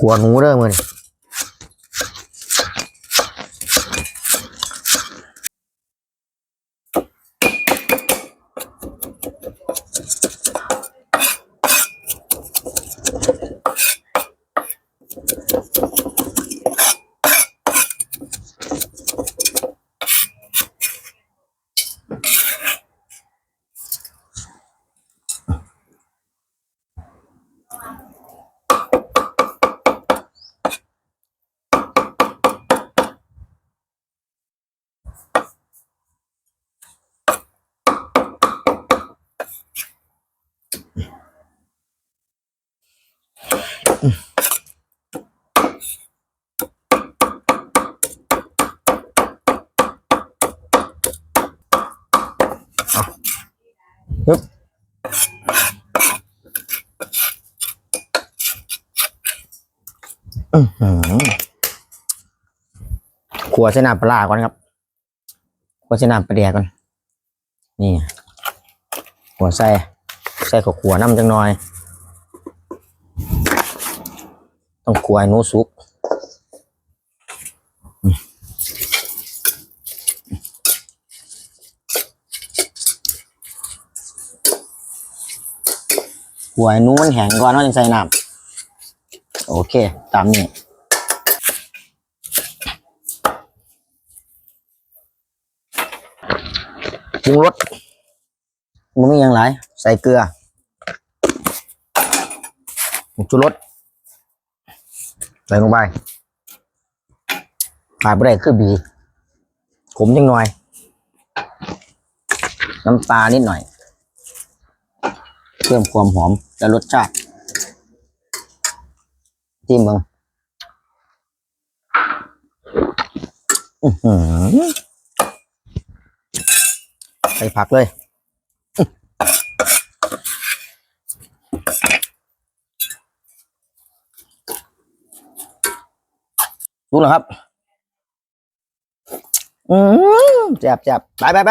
กวนหูเด้อมือนี่ ฮึบอื้อหือขัวใส่น้ำปลาก่อนครับขัวใส่น้ำปลาแดกก่อน นี่ขัวใส่ ใส่ข้าวขัวน้ำจังหน่อย ต้องขัวให้หนูสุกหัวให้หนู้มันแห้งก่อนเนาะจังใส่น้ำโอเค ตามนี้ปรุงรสมันมีอย่างไรใส่เกลือ งชูรสใส่ลงไปขาดไม่ได้คือบีขมจังหน่อย น้ำตาลนิดหน่อย เพิ่มความหอมและรสชาติจิ้มมึงใส่ผักเลย รู้แล้วครับ อืมแจบแจบไปไปไป